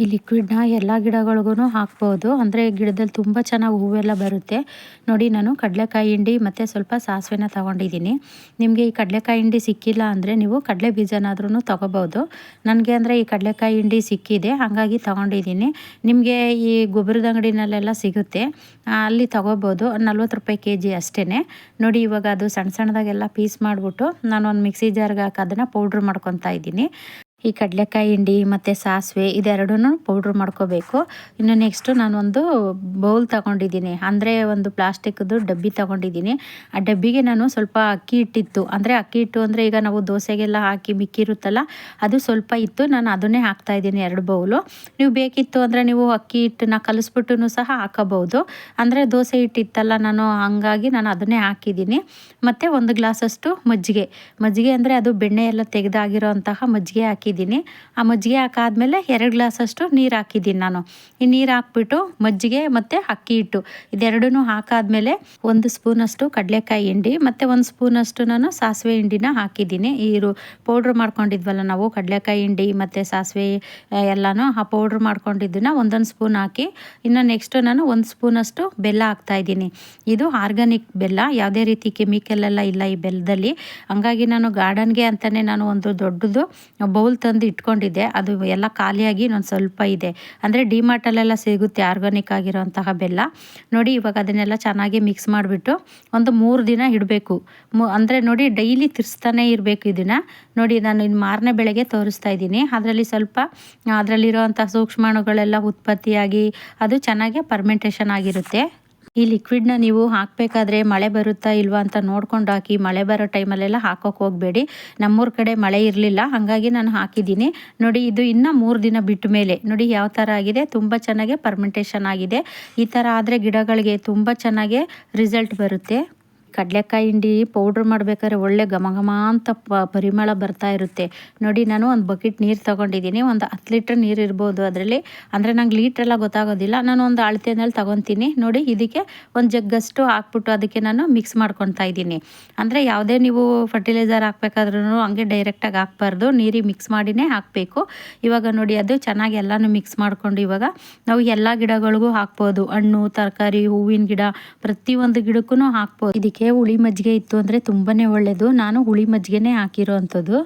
ಈ ಲಿಕ್ವಿಡ್ನ ಎಲ್ಲ ಗಿಡಗಳಿಗೂ ಹಾಕ್ಬೋದು. ಅಂದರೆ ಗಿಡದಲ್ಲಿ ತುಂಬ ಚೆನ್ನಾಗಿ ಹೂವೆಲ್ಲ ಬರುತ್ತೆ. ನೋಡಿ ನಾನು ಕಡಲೆಕಾಯಿ ಹಿಂಡಿ ಮತ್ತು ಸ್ವಲ್ಪ ಸಾಸಿವೆನ ತೊಗೊಂಡಿದ್ದೀನಿ. ನಿಮಗೆ ಈ ಕಡಲೆಕಾಯಿ ಹಿಂಡಿ ಸಿಕ್ಕಿಲ್ಲ ಅಂದರೆ ನೀವು ಕಡಲೆ ಬೀಜನಾದ್ರೂ ತೊಗೋಬೋದು. ನನಗೆ ಅಂದರೆ ಈ ಕಡಲೆಕಾಯಿ ಹಿಂಡಿ ಸಿಕ್ಕಿದೆ, ಹಾಗಾಗಿ ತೊಗೊಂಡಿದ್ದೀನಿ. ನಿಮಗೆ ಈ ಗೊಬ್ಬರದ ಅಂಗಡಿನಲ್ಲೆಲ್ಲ ಸಿಗುತ್ತೆ. ಅಲ್ಲಿ ತೊಗೋಬೋದು, ನಲ್ವತ್ತು ರೂಪಾಯಿ ಕೆ ಜಿ ಅಷ್ಟೇ ನೋಡಿ ಇವಾಗ ಅದು ಸಣ್ಣ ಸಣ್ಣದಾಗೆಲ್ಲ ಪೀಸ್ ಮಾಡಿಬಿಟ್ಟು ನಾನು ಒಂದು ಮಿಕ್ಸಿ ಜಾರ್ಗೆ ಹಾಕಿ ಅದನ್ನು ಪೌಡ್ರ್ ಮಾಡ್ಕೊತಾ ಇದ್ದೀನಿ. ಈ ಕಡಲೆಕಾಯಿ ಹಿಂಡಿ ಮತ್ತು ಸಾಸಿವೆ ಇದೆರಡೂ ಪೌಡ್ರ್ ಮಾಡ್ಕೋಬೇಕು. ಇನ್ನು ನೆಕ್ಸ್ಟು ನಾನೊಂದು ಬೌಲ್ ತಗೊಂಡಿದ್ದೀನಿ. ಅಂದರೆ ಒಂದು ಪ್ಲಾಸ್ಟಿಕ್ದು ಡಬ್ಬಿ ತಗೊಂಡಿದ್ದೀನಿ. ಆ ಡಬ್ಬಿಗೆ ನಾನು ಸ್ವಲ್ಪ ಅಕ್ಕಿ ಹಿಟ್ಟಿತ್ತು. ಅಂದರೆ ಅಕ್ಕಿ ಹಿಟ್ಟು ಅಂದರೆ ಈಗ ನಾವು ದೋಸೆಗೆಲ್ಲ ಹಾಕಿ ಮಿಕ್ಕಿರುತ್ತಲ್ಲ, ಅದು ಸ್ವಲ್ಪ ಇತ್ತು. ನಾನು ಅದನ್ನೇ ಹಾಕ್ತಾ ಇದ್ದೀನಿ ಎರಡು ಬೌಲು ನೀವು ಬೇಕಿತ್ತು ಅಂದರೆ ನೀವು ಅಕ್ಕಿ ಹಿಟ್ಟನ್ನ ಕಲಿಸ್ಬಿಟ್ಟು ಸಹ ಹಾಕಬಹುದು. ಅಂದರೆ ದೋಸೆ ಹಿಟ್ಟಿತ್ತಲ್ಲ, ನಾನು ಹಂಗಾಗಿ ನಾನು ಅದನ್ನೇ ಹಾಕಿದ್ದೀನಿ. ಮತ್ತು ಒಂದು ಗ್ಲಾಸಷ್ಟು ಮಜ್ಜಿಗೆ. ಮಜ್ಜಿಗೆ ಅಂದರೆ ಅದು ಬೆಣ್ಣೆ ಎಲ್ಲ ತೆಗೆದಾಗಿರೋ ಅಂತಹ ಮಜ್ಜಿಗೆ ಹಾಕಿದ್ದೀನಿ. ಹಾಕಿದ್ದೀನಿ. ಆ ಮಜ್ಜಿಗೆ ಹಾಕಾದ್ಮೇಲೆ ಎರಡು ಗ್ಲಾಸಷ್ಟು ನೀರು ಹಾಕಿದ್ದೀನಿ ನಾನು. ಈ ನೀರು ಹಾಕ್ಬಿಟ್ಟು ಮಜ್ಜಿಗೆ ಮತ್ತು ಅಕ್ಕಿ ಹಿಟ್ಟು. ಇದೆರಡೂ ಹಾಕಾದ್ಮೇಲೆ ಒಂದು ಸ್ಪೂನಷ್ಟು ಕಡಲೆಕಾಯಿ ಹಿಂಡಿ ಮತ್ತು ಒಂದು ಸ್ಪೂನಷ್ಟು ನಾನು ಸಾಸಿವೆ ಹಿಂಡಿನ ಹಾಕಿದ್ದೀನಿ. ಈ ಪೌಡ್ರ್ ಮಾಡ್ಕೊಂಡಿದ್ವಲ್ಲ ನಾವು, ಕಡಲೆಕಾಯಿ ಹಿಂಡಿ ಮತ್ತು ಸಾಸಿವೆ ಎಲ್ಲನೂ ಆ ಪೌಡ್ರ್ ಮಾಡ್ಕೊಂಡಿದ್ದನ್ನ ಒಂದೊಂದು ಸ್ಪೂನ್ ಹಾಕಿ ಇನ್ನು ನೆಕ್ಸ್ಟು ನಾನು ಒಂದು ಸ್ಪೂನಷ್ಟು ಬೆಲ್ಲ ಹಾಕ್ತಾಯಿದ್ದೀನಿ ಇದು ಆರ್ಗಾನಿಕ್ ಬೆಲ್ಲ, ಯಾವುದೇ ರೀತಿ ಕೆಮಿಕಲ್ ಎಲ್ಲ ಇಲ್ಲ ಈ ಬೆಲ್ಲದಲ್ಲಿ ಹಂಗಾಗಿ ನಾನು ಗಾರ್ಡನ್ಗೆ ಅಂತಲೇ ನಾನು ಒಂದು ದೊಡ್ಡದು ಬೌಲ್ ತಂದು ಇಟ್ಕೊಂಡಿದ್ದೆ. ಅದು ಎಲ್ಲ ಖಾಲಿಯಾಗಿ ಇನ್ನೊಂದು ಸ್ವಲ್ಪ ಇದೆ. ಅಂದರೆ ಡಿಮಾರ್ಟಲ್ಲೆಲ್ಲ ಸಿಗುತ್ತೆ ಆರ್ಗಾನಿಕ್ ಆಗಿರೋಂತಹ ಬೆಲ್ಲ. ನೋಡಿ, ಇವಾಗ ಅದನ್ನೆಲ್ಲ ಚೆನ್ನಾಗಿ ಮಿಕ್ಸ್ ಮಾಡಿಬಿಟ್ಟು ಒಂದು ಮೂರು ದಿನ ಇಡಬೇಕು. ಅಂದರೆ ನೋಡಿ, ಡೈಲಿ ತಿರ್ಸ್ತಾನೆ ಇರಬೇಕು ಇದನ್ನು. ನೋಡಿ, ನಾನು ಇನ್ನು ಮಾರನೇ ಬೆಳಗ್ಗೆ ತೋರಿಸ್ತಾ ಇದ್ದೀನಿ. ಅದರಲ್ಲಿ ಸ್ವಲ್ಪ ಅದರಲ್ಲಿರೋವಂಥ ಸೂಕ್ಷ್ಮಾಣುಗಳೆಲ್ಲ ಉತ್ಪತ್ತಿಯಾಗಿ ಅದು ಚೆನ್ನಾಗಿ ಪರ್ಮೆಂಟೇಷನ್ ಆಗಿರುತ್ತೆ. ಈ ಲಿಕ್ವಿಡ್ನ ನೀವು ಹಾಕಬೇಕಾದ್ರೆ ಮಳೆ ಬರುತ್ತಾ ಇಲ್ವಾ ಅಂತ ನೋಡ್ಕೊಂಡು ಹಾಕಿ, ಮಳೆ ಬರೋ ಟೈಮಲ್ಲೆಲ್ಲ ಹಾಕೋಕೆ ಹೋಗಬೇಡಿ. ನಮ್ಮೂರ ಕಡೆ ಮಳೆ ಇರಲಿಲ್ಲ, ಹಾಗಾಗಿ ನಾನು ಹಾಕಿದ್ದೀನಿ. ನೋಡಿ, ಇದು ಇನ್ನು ಮೂರು ದಿನ ಬಿಟ್ಟ ಮೇಲೆ ನೋಡಿ ಯಾವ ಥರ ಆಗಿದೆ. ತುಂಬ ಚೆನ್ನಾಗಿ ಪರ್ಮೆಂಟೇಷನ್ ಆಗಿದೆ. ಈ ಥರ ಆದರೆ ಗಿಡಗಳಿಗೆ ತುಂಬ ಚೆನ್ನಾಗಿ ರಿಸಲ್ಟ್ ಬರುತ್ತೆ. ಕಡಲೆಕಾಯಿ ಹಿಂಡಿ ಪೌಡ್ರ್ ಮಾಡ್ಬೇಕಾದ್ರೆ ಒಳ್ಳೆ ಘಮ ಘಮ ಅಂತ ಪರಿಮಳ ಬರ್ತಾ ಇರುತ್ತೆ. ನೋಡಿ, ನಾನು ಒಂದು ಬಕೆಟ್ ನೀರು ತೊಗೊಂಡಿದ್ದೀನಿ. ಒಂದು ಹತ್ತು ಲೀಟ್ರ್ ನೀರು ಇರ್ಬೋದು ಅದರಲ್ಲಿ. ಅಂದರೆ ನಂಗೆ ಲೀಟ್ರೆಲ್ಲ ಗೊತ್ತಾಗೋದಿಲ್ಲ. ನಾನು ಒಂದು ಅಳತೆನಲ್ಲಿ ತೊಗೊತೀನಿ. ನೋಡಿ, ಇದಕ್ಕೆ ಒಂದು ಜಗ್ಗಷ್ಟು ಹಾಕ್ಬಿಟ್ಟು ಅದಕ್ಕೆ ನಾನು ಮಿಕ್ಸ್ ಮಾಡ್ಕೊತಾ ಇದ್ದೀನಿ. ಅಂದರೆ ಯಾವುದೇ ನೀವು ಫರ್ಟಿಲೈಸರ್ ಹಾಕ್ಬೇಕಾದ್ರೂ ಹಂಗೆ ಡೈರೆಕ್ಟಾಗಿ ಹಾಕ್ಬಾರ್ದು. ನೀರಿಗೆ ಮಿಕ್ಸ್ ಮಾಡಿನೇ ಹಾಕಬೇಕು. ಇವಾಗ ನೋಡಿ, ಅದು ಚೆನ್ನಾಗಿ ಎಲ್ಲನೂ ಮಿಕ್ಸ್ ಮಾಡಿಕೊಂಡು ಇವಾಗ ನಾವು ಎಲ್ಲ ಗಿಡಗಳಿಗೂ ಹಾಕ್ಬೋದು. ಹಣ್ಣು, ತರಕಾರಿ, ಹೂವಿನ ಗಿಡ ಪ್ರತಿಯೊಂದು ಗಿಡಕ್ಕೂ ಹಾಕ್ಬೋದು. ಇದಕ್ಕೆ ಹುಳಿ ಮಜ್ಜಿಗೆ ಇತ್ತು ಅಂದರೆ ತುಂಬಾ ಒಳ್ಳೆಯದು ನಾನು ಹುಳಿ ಮಜ್ಜಿಗೆನೇ ಹಾಕಿರೋ ಅಂಥದ್ದು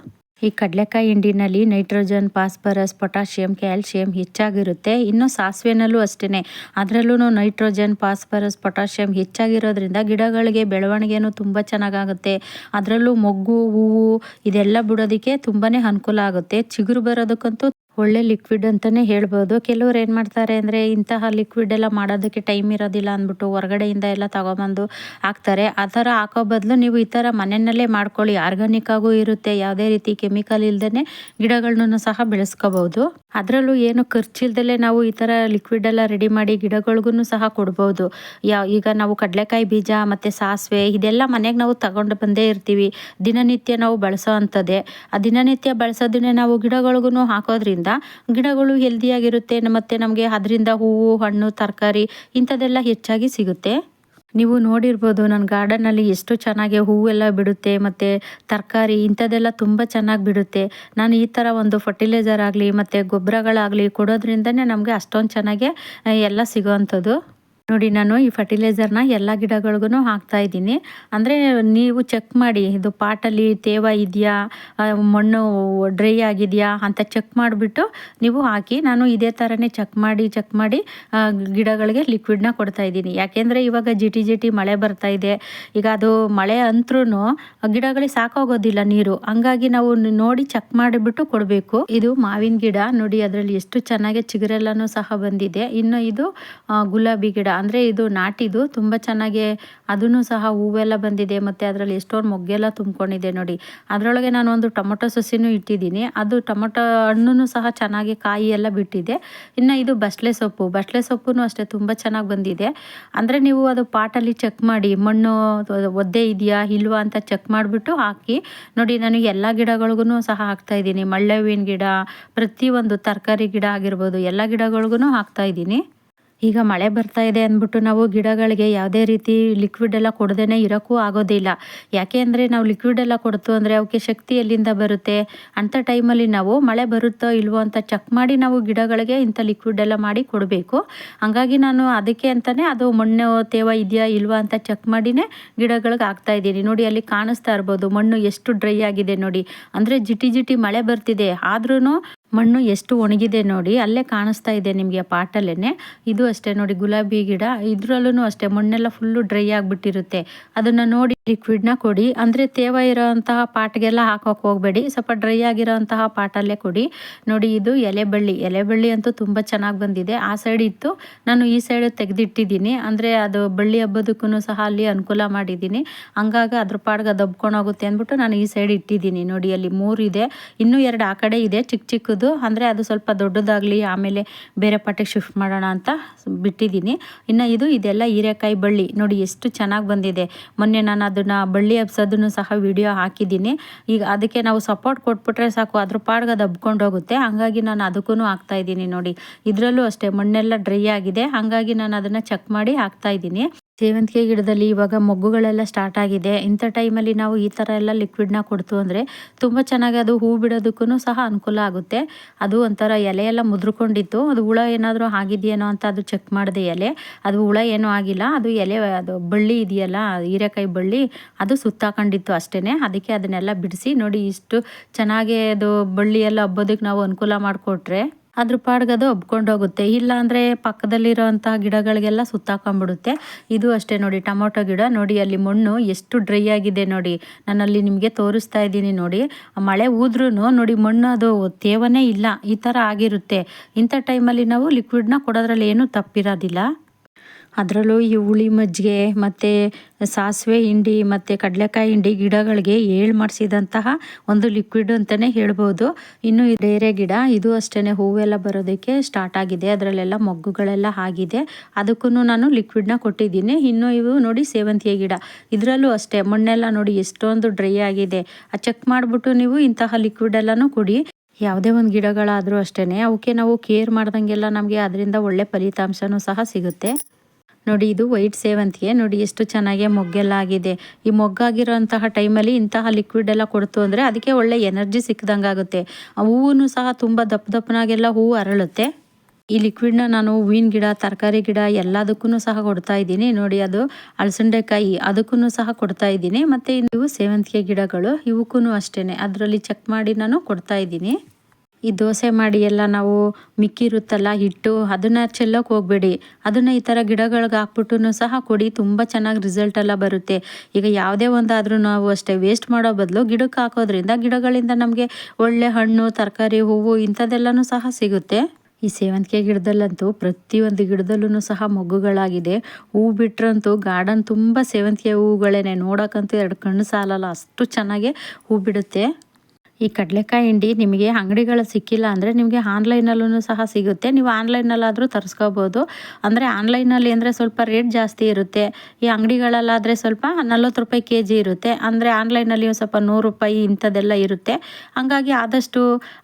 ಈ ಕಡಲೆಕಾಯಿ ಹಿಂಡಿನಲ್ಲಿ ನೈಟ್ರೋಜನ್, ಫಾಸ್ಫರಸ್, ಪೊಟ್ಯಾಷಿಯಂ, ಕ್ಯಾಲ್ಶಿಯಂ ಹೆಚ್ಚಾಗಿರುತ್ತೆ. ಇನ್ನು ಸಾಸಿವೆನಲ್ಲೂ ಅಷ್ಟೇ ಅದರಲ್ಲೂ ನೈಟ್ರೋಜನ್, ಫಾಸ್ಫರಸ್, ಪೊಟ್ಯಾಷಿಯಂ ಹೆಚ್ಚಾಗಿರೋದ್ರಿಂದ ಗಿಡಗಳಿಗೆ ಬೆಳವಣಿಗೆನೂ ತುಂಬ ಚೆನ್ನಾಗಾಗುತ್ತೆ. ಅದರಲ್ಲೂ ಮೊಗ್ಗು, ಹೂವು, ಇದೆಲ್ಲ ಬಿಡೋದಕ್ಕೆ ತುಂಬಾ ಅನುಕೂಲ ಆಗುತ್ತೆ. ಚಿಗುರು ಬರೋದಕ್ಕಂತೂ ಒಳ್ಳೆ ಲಿಕ್ವಿಡ್ ಅಂತಲೇ ಹೇಳ್ಬೋದು. ಕೆಲವ್ರು ಏನು ಮಾಡ್ತಾರೆ ಅಂದರೆ ಇಂತಹ ಲಿಕ್ವಿಡ್ ಎಲ್ಲ ಮಾಡೋದಕ್ಕೆ ಟೈಮ್ ಇರೋದಿಲ್ಲ ಅಂದ್ಬಿಟ್ಟು ಹೊರಗಡೆಯಿಂದ ಎಲ್ಲ ತಗೊಬಂದು ಹಾಕ್ತಾರೆ. ಆ ಥರ ಹಾಕೋ ಬದಲು ನೀವು ಈ ಥರ ಮನೆಯಲ್ಲೇ ಮಾಡ್ಕೊಳ್ಳಿ. ಆರ್ಗಾನಿಕ್ ಆಗೂ ಇರುತ್ತೆ. ಯಾವುದೇ ರೀತಿ ಕೆಮಿಕಲ್ ಇಲ್ಲದೇ ಗಿಡಗಳನ್ನೂ ಸಹ ಬೆಳೆಸ್ಕೋಬಹುದು ಅದರಲ್ಲೂ ಏನು ಖರ್ಚಿಲ್ದಲೇ ನಾವು ಈ ಥರ ಲಿಕ್ವಿಡ್ ಎಲ್ಲ ರೆಡಿ ಮಾಡಿ ಗಿಡಗಳಿಗೂ ಸಹ ಕೊಡ್ಬೋದು. ಯಾ, ಈಗ ನಾವು ಕಡಲೆಕಾಯಿ ಬೀಜ ಮತ್ತು ಸಾಸಿವೆ ಇದೆಲ್ಲ ಮನೆಗೆ ನಾವು ತಗೊಂಡು ಬಂದೇ ಇರ್ತೀವಿ. ದಿನನಿತ್ಯ ನಾವು ಬಳಸೋ ಅಂಥದ್ದೇ. ಆ ದಿನನಿತ್ಯ ಬಳಸೋದನ್ನೇ ನಾವು ಗಿಡಗಳಿಗೂ ಹಾಕೋದ್ರಿಂದ ಗಿಡಗಳು ಹೆಲ್ದಿಯಾಗಿರುತ್ತೆ ಮತ್ತು ನಮಗೆ ಅದರಿಂದ ಹೂವು, ಹಣ್ಣು, ತರಕಾರಿ ಇಂಥದ್ದೆಲ್ಲ ಹೆಚ್ಚಾಗಿ ಸಿಗುತ್ತೆ. ನೀವು ನೋಡಿರ್ಬೋದು ನನ್ನ ಗಾರ್ಡನಲ್ಲಿ ಎಷ್ಟು ಚೆನ್ನಾಗಿ ಹೂವೆಲ್ಲ ಬಿಡುತ್ತೆ, ಮತ್ತು ತರಕಾರಿ ಇಂಥದ್ದೆಲ್ಲ ತುಂಬ ಚೆನ್ನಾಗಿ ಬಿಡುತ್ತೆ. ನಾನು ಈ ಥರ ಒಂದು ಫರ್ಟಿಲೈಸರ್ ಆಗಲಿ, ಮತ್ತು ಗೊಬ್ಬರಗಳಾಗಲಿ ಕೊಡೋದ್ರಿಂದನೇ ನಮಗೆ ಅಷ್ಟೊಂದು ಚೆನ್ನಾಗೆ ಎಲ್ಲ ಸಿಗೋವಂಥದ್ದು ನೋಡಿ ನಾನು ಈ ಫರ್ಟಿಲೈಸರ್ನ ಎಲ್ಲ ಗಿಡಗಳಿಗೂ ಹಾಕ್ತಾ ಇದ್ದೀನಿ. ಅಂದರೆ ನೀವು ಚೆಕ್ ಮಾಡಿ, ಇದು ಪಾಟಲ್ಲಿ ತೇವ ಇದೆಯಾ ಮಣ್ಣು ಡ್ರೈ ಆಗಿದೆಯಾ ಅಂತ ಚೆಕ್ ಮಾಡಿಬಿಟ್ಟು ನೀವು ಹಾಕಿ, ನಾನು ಇದೇ ಥರನೇ ಚೆಕ್ ಮಾಡಿ ಚೆಕ್ ಮಾಡಿ ಗಿಡಗಳಿಗೆ ಲಿಕ್ವಿಡ್ನ ಕೊಡ್ತಾ ಇದ್ದೀನಿ. ಯಾಕೆಂದರೆ ಇವಾಗ ಜಿಟಿ ಜಿಟಿ ಮಳೆ ಬರ್ತಾ ಇದೆ. ಈಗ ಅದು ಮಳೆ ಅಂತರೂ ಗಿಡಗಳಿಗೆ ಸಾಕೋಗೋದಿಲ್ಲ ನೀರು. ಹಂಗಾಗಿ ನಾವು ನೋಡಿ ಚೆಕ್ ಮಾಡಿಬಿಟ್ಟು ಕೊಡಬೇಕು. ಇದು ಮಾವಿನ ಗಿಡ. ನೋಡಿ ಅದರಲ್ಲಿ ಎಷ್ಟು ಚೆನ್ನಾಗಿ ಚಿಗುರೆಲ್ಲನೂ ಸಹ ಬಂದಿದೆ. ಇನ್ನು ಇದು ಗುಲಾಬಿ ಗಿಡ. ಅಂದರೆ ಇದು ನಾಟಿದು ತುಂಬ ಚೆನ್ನಾಗಿ ಅದೂ ಸಹ ಹೂವೆಲ್ಲ ಬಂದಿದೆ, ಮತ್ತು ಅದರಲ್ಲಿ ಎಷ್ಟೊಂದು ಮೊಗ್ಗೆಲ್ಲ ತುಂಬ್ಕೊಂಡಿದೆ ನೋಡಿ. ಅದರೊಳಗೆ ನಾನು ಒಂದು ಟೊಮೊಟೊ ಸಸಿನೂ ಇಟ್ಟಿದ್ದೀನಿ. ಅದು ಟೊಮೊಟೊ ಹಣ್ಣು ಸಹ ಚೆನ್ನಾಗಿ ಕಾಯಿ ಎಲ್ಲ ಬಿಟ್ಟಿದೆ. ಇನ್ನು ಇದು ಬಸಳೆ ಸೊಪ್ಪು. ಬಸ್ಲೆ ಸೊಪ್ಪು ಅಷ್ಟೇ ತುಂಬ ಚೆನ್ನಾಗಿ ಬಂದಿದೆ. ಅಂದರೆ ನೀವು ಅದು ಪಾಟಲ್ಲಿ ಚೆಕ್ ಮಾಡಿ, ಮಣ್ಣು ಒದ್ದೆ ಇದೆಯಾ, ಇಲ್ವಾ ಅಂತ ಚೆಕ್ ಮಾಡಿಬಿಟ್ಟು ಹಾಕಿ ನೋಡಿ, ನಾನು ಎಲ್ಲ ಗಿಡಗಳಿಗೂ ಸಹ ಹಾಕ್ತಾ ಇದ್ದೀನಿ. ಮಳ್ಳೆ ಹೂವಿನ ಗಿಡ, ಪ್ರತಿಯೊಂದು ತರಕಾರಿ ಗಿಡ ಆಗಿರ್ಬೋದು, ಎಲ್ಲ ಗಿಡಗಳಿಗೂ ಹಾಕ್ತಾ ಇದ್ದೀನಿ. ಈಗ ಮಳೆ ಬರ್ತಾ ಇದೆ ಅಂದ್ಬಿಟ್ಟು ನಾವು ಗಿಡಗಳಿಗೆ ಯಾವುದೇ ರೀತಿ ಲಿಕ್ವಿಡ್ ಎಲ್ಲ ಕೊಡದೇ ಇರೋಕ್ಕೂ ಆಗೋದಿಲ್ಲ. ಯಾಕೆ ಅಂದರೆ ನಾವು ಲಿಕ್ವಿಡ್ ಎಲ್ಲ ಕೊಡ್ತು ಅಂದರೆ ಅವಕ್ಕೆ ಶಕ್ತಿ ಎಲ್ಲಿಂದ ಬರುತ್ತೆ? ಅಂಥ ಟೈಮಲ್ಲಿ ನಾವು ಮಳೆ ಬರುತ್ತೋ ಇಲ್ವೋ ಅಂತ ಚೆಕ್ ಮಾಡಿ ನಾವು ಗಿಡಗಳಿಗೆ ಇಂಥ ಲಿಕ್ವಿಡ್ ಎಲ್ಲ ಮಾಡಿ ಕೊಡಬೇಕು. ಹಾಗಾಗಿ ನಾನು ಅದಕ್ಕೆ ಅಂತಲೇ ಅದು ಮಣ್ಣು ತೇವ ಇದೆಯಾ ಇಲ್ವಾ ಅಂತ ಚೆಕ್ ಮಾಡಿನೇ ಗಿಡಗಳಿಗೆ ಹಾಕ್ತಾ ಇದ್ದೀನಿ. ನೋಡಿ ಅಲ್ಲಿ ಕಾಣಿಸ್ತಾ ಇರ್ಬೋದು ಮಣ್ಣು ಎಷ್ಟು ಡ್ರೈ ಆಗಿದೆ ನೋಡಿ. ಅಂದರೆ ಜಿಟಿ ಜಿಟಿ ಮಳೆ ಬರ್ತಿದೆ. ಆದ್ರೂ ಮಣ್ಣು ಎಷ್ಟು ಒಣಗಿದೆ ನೋಡಿ, ಅಲ್ಲೇ ಕಾಣಿಸ್ತಾ ಇದೆ ನಿಮಗೆ ಪಾಟಲ್ಲೇ ಇದು ಅಷ್ಟೇ ನೋಡಿ, ಗುಲಾಬಿ ಗಿಡ. ಇದರಲ್ಲೂ ಅಷ್ಟೇ, ಮಣ್ಣೆಲ್ಲ ಫುಲ್ಲು ಡ್ರೈ ಆಗಿಬಿಟ್ಟಿರುತ್ತೆ. ಅದನ್ನು ನೋಡಿ ಲಿಕ್ವಿಡ್ನ ಕೊಡಿ. ಅಂದರೆ ತೇವ ಇರೋವಂತಹ ಪಾಟ್ಗೆಲ್ಲ ಹಾಕೋಕೆ ಹೋಗಬೇಡಿ. ಸ್ವಲ್ಪ ಡ್ರೈ ಆಗಿರೋಂತಹ ಪಾಟಲ್ಲೇ ಕೊಡಿ. ನೋಡಿ, ಇದು ಎಲೆ ಬಳ್ಳಿ ಎಲೆ ಬಳ್ಳಿ ಅಂತೂ ತುಂಬ ಚೆನ್ನಾಗಿ ಬಂದಿದೆ. ಆ ಸೈಡ್ ಇತ್ತು. ನಾನು ಈ ಸೈಡ್ ತೆಗೆದಿಟ್ಟಿದ್ದೀನಿ. ಅಂದರೆ ಅದು ಬಳ್ಳಿ ಹಬ್ಬದಕ್ಕೂ ಸಹ ಅಲ್ಲಿ ಅನುಕೂಲ ಮಾಡಿದ್ದೀನಿ. ಹಂಗಾಗಿ ಅದ್ರ ಪಾಡ್ಗೆ ದಬ್ಕೊಂಡೋಗುತ್ತೆ ಅಂದ್ಬಿಟ್ಟು ನಾನು ಈ ಸೈಡ್ ಇಟ್ಟಿದ್ದೀನಿ. ನೋಡಿ, ಅಲ್ಲಿ ಮೂರು ಇದೆ ಇನ್ನೂ ಎರಡು ಆ ಕಡೆ ಇದೆ. ಚಿಕ್ಕ ಚಿಕ್ಕದು ಅಂದರೆ ಅದು ಸ್ವಲ್ಪ ದೊಡ್ಡದಾಗಲಿ, ಆಮೇಲೆ ಬೇರೆ ಪಾಟಿಗೆ ಶಿಫ್ಟ್ ಮಾಡೋಣ ಅಂತ ಬಿಟ್ಟಿದ್ದೀನಿ. ಇನ್ನು ಇದು, ಇದೆಲ್ಲ ಹೀರೆಕಾಯಿ ಬಳ್ಳಿ. ನೋಡಿ, ಎಷ್ಟು ಚೆನ್ನಾಗಿ ಬಂದಿದೆ. ಮೊನ್ನೆ ನಾನು ಅದನ್ನು ಬಳ್ಳಿ ಹಬ್ಸೋದನ್ನು ಸಹ ವಿಡಿಯೋ ಹಾಕಿದ್ದೀನಿ. ಈಗ ಅದಕ್ಕೆ ನಾವು ಸಪೋರ್ಟ್ ಕೊಟ್ಬಿಟ್ರೆ ಸಾಕು, ಅದ್ರ ಪಾಡ್ಗೆ ಅದು ಹಬ್ಕೊಂಡು ಹೋಗುತ್ತೆ. ಹಾಗಾಗಿ ನಾನು ಅದಕ್ಕೂ ಹಾಕ್ತಾ ಇದ್ದೀನಿ ನೋಡಿ. ಇದರಲ್ಲೂ ಅಷ್ಟೇ, ಮಣ್ಣೆಲ್ಲ ಡ್ರೈ ಆಗಿದೆ. ಹಾಗಾಗಿ ನಾನು ಅದನ್ನು ಚೆಕ್ ಮಾಡಿ ಹಾಕ್ತಾ ಇದ್ದೀನಿ. ಸೇವಂತಿಗೆ ಗಿಡದಲ್ಲಿ ಇವಾಗ ಮೊಗ್ಗುಗಳೆಲ್ಲ ಸ್ಟಾರ್ಟ್ ಆಗಿದೆ. ಇಂಥ ಟೈಮಲ್ಲಿ ನಾವು ಈ ಥರ ಎಲ್ಲ ಲಿಕ್ವಿಡ್ನ ಕೊಡ್ತು ಅಂದರೆ ತುಂಬ ಚೆನ್ನಾಗಿ ಅದು ಹೂ ಬಿಡೋದಕ್ಕೂ ಸಹ ಅನುಕೂಲ ಆಗುತ್ತೆ. ಅದು ಒಂಥರ ಎಲೆ ಎಲ್ಲ ಮುದ್ರಕೊಂಡಿತ್ತು. ಅದು ಹುಳ ಏನಾದರೂ ಆಗಿದೆಯೇನೋ ಅಂತ ಅದು ಚೆಕ್ ಮಾಡಿದೆ ಎಲೆ. ಅದು ಹುಳ ಏನೂ ಆಗಿಲ್ಲ. ಅದು ಎಲೆ, ಅದು ಬಳ್ಳಿ ಇದೆಯಲ್ಲ, ಹೀರೆಕಾಯಿ ಬಳ್ಳಿ, ಅದು ಸುತ್ತಾಕೊಂಡಿತ್ತು ಅಷ್ಟೇ ಅದಕ್ಕೆ ಅದನ್ನೆಲ್ಲ ಬಿಡಿಸಿ ನೋಡಿ ಇಷ್ಟು ಚೆನ್ನಾಗಿ ಅದು ಬಳ್ಳಿ ಎಲ್ಲ ಹಬ್ಬೋದಕ್ಕೆ ನಾವು ಅನುಕೂಲ ಮಾಡಿಕೊಟ್ರೆ ಅದ್ರ ಅದು ಒಬ್ಕೊಂಡು ಹೋಗುತ್ತೆ. ಇಲ್ಲ ಅಂದರೆ ಪಕ್ಕದಲ್ಲಿರೋಂತಹ ಗಿಡಗಳಿಗೆಲ್ಲ ಸುತ್ತಾಕೊಂಡ್ಬಿಡುತ್ತೆ ಇದು ಅಷ್ಟೇ ನೋಡಿ, ಟೊಮೊಟೊ ಗಿಡ. ನೋಡಿ, ಅಲ್ಲಿ ಮಣ್ಣು ಎಷ್ಟು ಡ್ರೈ ಆಗಿದೆ ನೋಡಿ. ನಾನಲ್ಲಿ ನಿಮಗೆ ತೋರಿಸ್ತಾ ಇದ್ದೀನಿ ನೋಡಿ. ಮಳೆ ಊದ್ರೂ ನೋಡಿ, ಮಣ್ಣು ಅದು ತೇವನೇ ಇಲ್ಲ. ಈ ಥರ ಆಗಿರುತ್ತೆ. ಇಂಥ ಟೈಮಲ್ಲಿ ನಾವು ಲಿಕ್ವಿಡ್ನ ಕೊಡೋದ್ರಲ್ಲಿ ಏನೂ ತಪ್ಪಿರೋದಿಲ್ಲ. ಅದರಲ್ಲೂ ಈ ಹುಳಿ ಮಜ್ಜಿಗೆ ಮತ್ತು ಸಾಸಿವೆ ಹಿಂಡಿ ಮತ್ತು ಕಡಲೆಕಾಯಿ ಹಿಂಡಿ ಗಿಡಗಳಿಗೆ ಏಳು ಮಾಡಿಸಿದಂತಹ ಒಂದು ಲಿಕ್ವಿಡ್ ಅಂತಲೇ ಹೇಳ್ಬೋದು. ಇನ್ನು ಬೇರೆ ಗಿಡ, ಇದು ಅಷ್ಟೇ ಹೂವೆಲ್ಲ ಬರೋದಕ್ಕೆ ಸ್ಟಾರ್ಟ್ ಆಗಿದೆ. ಅದರಲ್ಲೆಲ್ಲ ಮೊಗ್ಗುಗಳೆಲ್ಲ ಆಗಿದೆ. ಅದಕ್ಕೂ ನಾನು ಲಿಕ್ವಿಡ್ನ ಕೊಟ್ಟಿದ್ದೀನಿ. ಇನ್ನು ಇವು ನೋಡಿ ಸೇವಂತಿಗೆ ಗಿಡ. ಇದರಲ್ಲೂ ಅಷ್ಟೇ, ಮಣ್ಣೆಲ್ಲ ನೋಡಿ ಎಷ್ಟೊಂದು ಡ್ರೈ ಆಗಿದೆ. ಆ ಚೆಕ್ ಮಾಡಿಬಿಟ್ಟು ನೀವು ಇಂತಹ ಲಿಕ್ವಿಡ್ ಎಲ್ಲನೂ ಕೊಡಿ. ಯಾವುದೇ ಒಂದು ಗಿಡಗಳಾದರೂ ಅಷ್ಟೇ ಅವಕ್ಕೆ ನಾವು ಕೇರ್ ಮಾಡ್ದಂಗೆಲ್ಲ ನಮಗೆ ಅದರಿಂದ ಒಳ್ಳೆ ಫಲಿತಾಂಶನೂ ಸಹ ಸಿಗುತ್ತೆ. ನೋಡಿ, ಇದು ವೈಟ್ ಸೇವಂತಿಗೆ. ನೋಡಿ, ಎಷ್ಟು ಚೆನ್ನಾಗಿ ಮೊಗ್ಗೆಲ್ಲ ಆಗಿದೆ ಈ ಮೊಗ್ಗಾಗಿರೋಂತಹ ಟೈಮಲ್ಲಿ ಇಂತಹ ಲಿಕ್ವಿಡ್ ಎಲ್ಲ ಕೊಡ್ತು ಅಂದರೆ ಅದಕ್ಕೆ ಒಳ್ಳೆ ಎನರ್ಜಿ ಸಿಕ್ಕದಂಗೆ ಆಗುತ್ತೆ ಹೂವು ಸಹ ತುಂಬ ದಪ್ಪ ದಪ್ಪನಾಗೆಲ್ಲ ಹೂವು ಅರಳುತ್ತೆ. ಈ ಲಿಕ್ವಿಡ್ನ ನಾನು ಹೂವಿನ ಗಿಡ, ತರಕಾರಿ ಗಿಡ ಎಲ್ಲದಕ್ಕೂ ಸಹ ಕೊಡ್ತಾ ಇದ್ದೀನಿ. ನೋಡಿ, ಅದು ಅಲಸಂಡೆಕಾಯಿ ಅದಕ್ಕೂ ಸಹ ಕೊಡ್ತಾ ಇದ್ದೀನಿ. ಮತ್ತು ಇವು ಸೇವಂತಿಗೆ ಗಿಡಗಳು ಇವಕ್ಕೂ ಅಷ್ಟೇ ಅದರಲ್ಲಿ ಚೆಕ್ ಮಾಡಿ ನಾನು ಕೊಡ್ತಾ ಇದ್ದೀನಿ. ಈ ದೋಸೆ ಮಾಡಿ ಎಲ್ಲ ನಾವು ಮಿಕ್ಕಿರುತ್ತಲ್ಲ, ಹಿಟ್ಟು ಅದನ್ನು ಚೆಲ್ಲೋಕೆ ಹೋಗಬೇಡಿ. ಅದನ್ನು ಈ ಥರ ಗಿಡಗಳಿಗೆ ಹಾಕ್ಬಿಟ್ಟು ಸಹ ಕೊಡಿ, ತುಂಬ ಚೆನ್ನಾಗಿ ರಿಸಲ್ಟ್ ಎಲ್ಲ ಬರುತ್ತೆ. ಈಗ ಯಾವುದೇ ಒಂದಾದರೂ ನಾವು ಅಷ್ಟೇ ವೇಸ್ಟ್ ಮಾಡೋ ಬದಲು ಗಿಡಕ್ಕೆ ಹಾಕೋದ್ರಿಂದ ಗಿಡಗಳಿಂದ ನಮಗೆ ಒಳ್ಳೆ ಹಣ್ಣು, ತರಕಾರಿ, ಹೂವು ಇಂಥದ್ದೆಲ್ಲನೂ ಸಹ ಸಿಗುತ್ತೆ. ಈ ಸೇವಂತಿಗೆ ಗಿಡದಲ್ಲಂತೂ ಪ್ರತಿಯೊಂದು ಗಿಡದಲ್ಲೂ ಸಹ ಮೊಗ್ಗುಗಳಾಗಿದೆ. ಹೂ ಬಿಟ್ರಂತೂ ಗಾರ್ಡನ್ ತುಂಬ ಸೇವಂತಿಗೆ ಹೂಗಳೇನೆ, ನೋಡೋಕ್ಕಂತೂ ಎರಡು ಕಣ್ಣು ಸಾಲಲ್ಲ, ಅಷ್ಟು ಚೆನ್ನಾಗಿ ಹೂ ಬಿಡುತ್ತೆ. ಈ ಕಡಲೆಕಾಯಿ ಹಿಂಡಿ ನಿಮಗೆ ಅಂಗಡಿಗಳು ಸಿಕ್ಕಿಲ್ಲ ಅಂದರೆ ನಿಮಗೆ ಆನ್ಲೈನಲ್ಲೂ ಸಹ ಸಿಗುತ್ತೆ. ನೀವು ಆನ್ಲೈನಲ್ಲಾದರೂ ತರಿಸ್ಕೋಬೋದು. ಅಂದರೆ ಆನ್ಲೈನಲ್ಲಿ ಅಂದರೆ ಸ್ವಲ್ಪ ರೇಟ್ ಜಾಸ್ತಿ ಇರುತ್ತೆ. ಈ ಅಂಗಡಿಗಳಲ್ಲಾದರೆ ಸ್ವಲ್ಪ ನಲ್ವತ್ತು ರೂಪಾಯಿ ಕೆ ಜಿ ಇರುತ್ತೆ. ಅಂದರೆ ಆನ್ಲೈನಲ್ಲಿ ಸ್ವಲ್ಪ ನೂರು ರೂಪಾಯಿ ಇಂಥದ್ದೆಲ್ಲ ಇರುತ್ತೆ. ಹಾಗಾಗಿ ಆದಷ್ಟು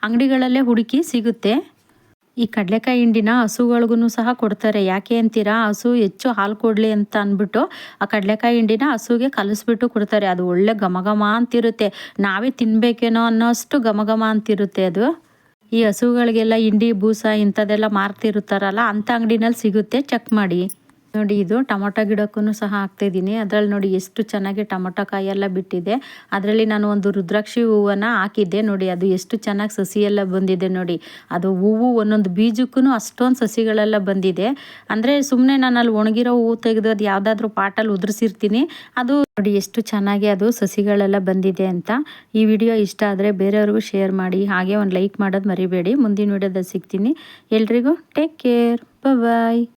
ಅಂಗಡಿಗಳಲ್ಲೇ ಹುಡುಕಿ ಸಿಗುತ್ತೆ. ಈ ಕಡಲೆಕಾಯಿ ಹಿಂಡಿನ ಹಸುಗಳಿಗೂ ಸಹ ಕೊಡ್ತಾರೆ. ಯಾಕೆ ಅಂತೀರಾ? ಹಸು ಹೆಚ್ಚು ಹಾಲು ಕೊಡಲಿ ಅಂತ ಅಂದ್ಬಿಟ್ಟು ಆ ಕಡಲೆಕಾಯಿ ಹಿಂಡಿನ ಹಸುಗೆ ಕಲಿಸ್ಬಿಟ್ಟು ಕೊಡ್ತಾರೆ. ಅದು ಒಳ್ಳೆ ಘಮ ಘಮ ಅಂತಿರುತ್ತೆ. ನಾವೇ ತಿನ್ಬೇಕೇನೋ ಅನ್ನೋಷ್ಟು ಘಮ ಘಮ ಅಂತಿರುತ್ತೆ ಅದು. ಈ ಹಸುಗಳಿಗೆಲ್ಲ ಹಿಂಡಿ, ಬೂಸ ಇಂಥದ್ದೆಲ್ಲ ಮಾರ್ತಿರುತ್ತಾರಲ್ಲ, ಅಂಥ ಅಂಗಡಿನಲ್ಲಿ ಸಿಗುತ್ತೆ. ಚೆಕ್ ಮಾಡಿ. ನೋಡಿ ಇದು ಟೊಮೊಟೊ ಗಿಡಕ್ಕೂ ಸಹ ಹಾಕ್ತಾಯಿದ್ದೀನಿ ಅದರಲ್ಲಿ ನೋಡಿ ಎಷ್ಟು ಚೆನ್ನಾಗಿ ಟೊಮೊಟೊ ಕಾಯಿ ಎಲ್ಲ ಬಿಟ್ಟಿದೆ. ಅದರಲ್ಲಿ ನಾನು ಒಂದು ರುದ್ರಾಕ್ಷಿ ಹೂವನ್ನು ಹಾಕಿದ್ದೆ. ನೋಡಿ ಅದು ಎಷ್ಟು ಚೆನ್ನಾಗಿ ಸಸಿ ಎಲ್ಲ ಬಂದಿದೆ ನೋಡಿ. ಅದು ಹೂವು ಒಂದೊಂದು ಬೀಜಕ್ಕೂ ಅಷ್ಟೊಂದು ಸಸಿಗಳೆಲ್ಲ ಬಂದಿದೆ. ಅಂದರೆ ಸುಮ್ಮನೆ ನಾನು ಅಲ್ಲಿ ಒಣಗಿರೋ ಹೂವು ತೆಗೆದು ಅದು ಯಾವುದಾದ್ರೂ ಪಾಟಲ್ಲಿ ಉದುರಿಸಿರ್ತೀನಿ. ಅದು ನೋಡಿ ಎಷ್ಟು ಚೆನ್ನಾಗಿ ಅದು ಸಸಿಗಳೆಲ್ಲ ಬಂದಿದೆ ಅಂತ. ಈ ವಿಡಿಯೋ ಇಷ್ಟ ಆದರೆ ಬೇರೆಯವ್ರಿಗೂ ಶೇರ್ ಮಾಡಿ. ಹಾಗೆ ಒಂದು ಲೈಕ್ ಮಾಡೋದು ಮರಿಬೇಡಿ. ಮುಂದಿನ ವಿಡಿಯೋದಲ್ಲಿ ಸಿಗ್ತೀನಿ. ಎಲ್ರಿಗೂ ಟೇಕ್ ಕೇರ್. ಬಾಯ್